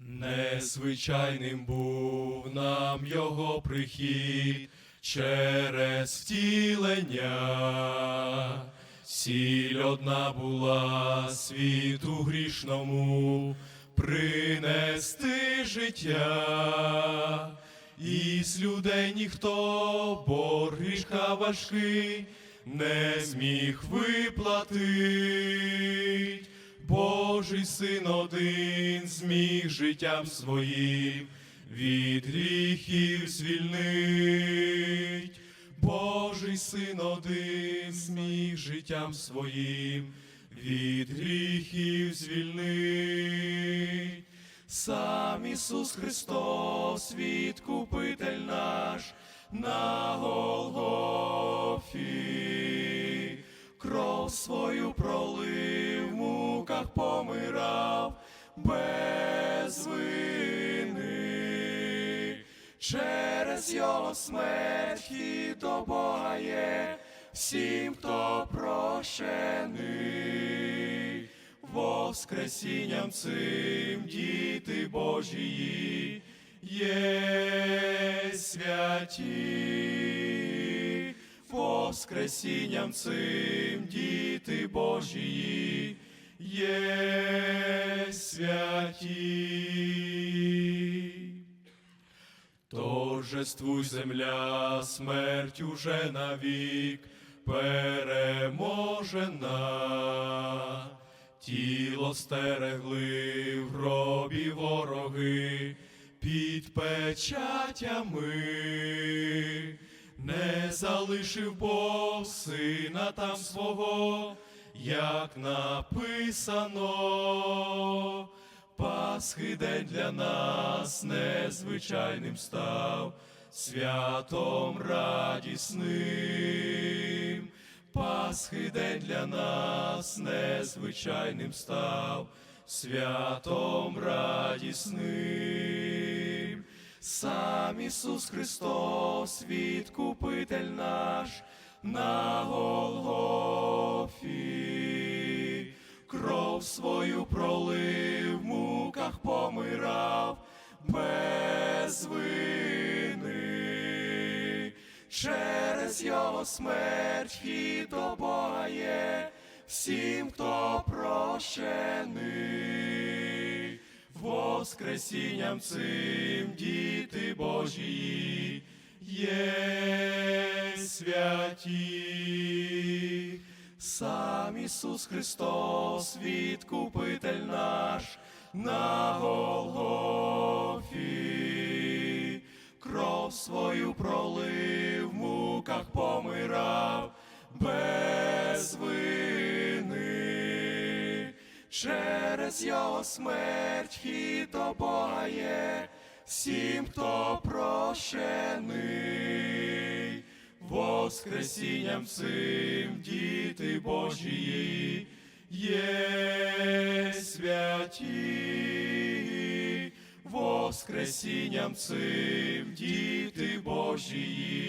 Незвичайним був нам його прихід через втілення. Сіль одна була світу грішному принести життя. Із людей ніхто борг грішка важкий не зміг виплатить. Божий син один зміг життям своїм від гріхів звільнить. Божий син один зміг життям своїм від гріхів звільнить. Сам Ісус Христос, відкупитель наш на Голгофі, кров свою пролив, муках помирав без вини. Через його смерть і до Бога є всім, хто прощений. Воскресінням цим діти Божії є святі. Воскресінням цим діти Божії є святі. Торжествуй земля, смерть уже навік переможена. Тіло стерегли в гробі вороги під печатями, не залишив Бог сина там свого, як написано. Пасхи день для нас незвичайним став, святом радісним. Пасхи день для нас незвичайним став, святом радісним. Сам Ісус Христос, відкупитель наш на Голгофі, кров свою пролив, в муках помирав без вини. Через його смерть вхід до всім, хто прощений. Воскресінням цим діти Божії є святі. Сам Ісус Христос, відкупитель наш на Голгофі, кров свою пролив, в муках помирав без вини. Через його смерть хід до Бога є всім, хто прощений. Воскресінням цим діти Божії є святі. Воскресінням цим діти Божії